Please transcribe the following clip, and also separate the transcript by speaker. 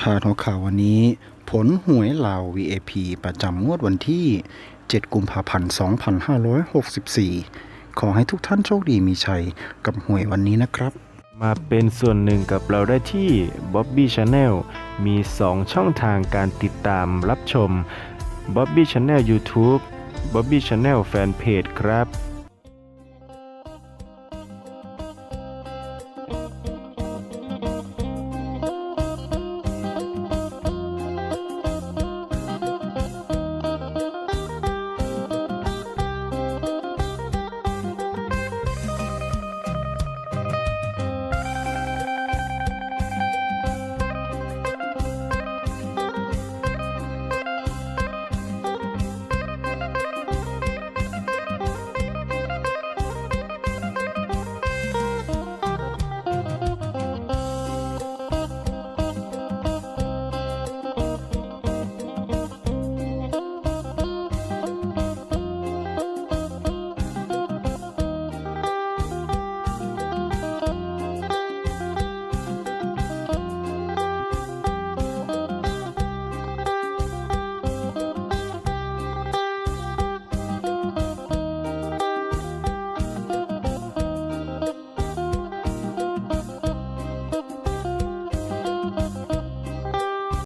Speaker 1: พาดหัวข่าววันนี้ ผลหวยลาว VAP ประจำงวดวันที่ 7 กุมภาพันธ์ 2564 ขอให้ทุกท่านโชคดีมีชัยกับหวยวันนี้นะครับ
Speaker 2: มาเป็นส่วนหนึ่งกับเราได้ที่ Bobby Channel มี 2 ช่องทางการติดตามรับชม Bobby Channel YouTube Bobby Channel Fanpage ครับ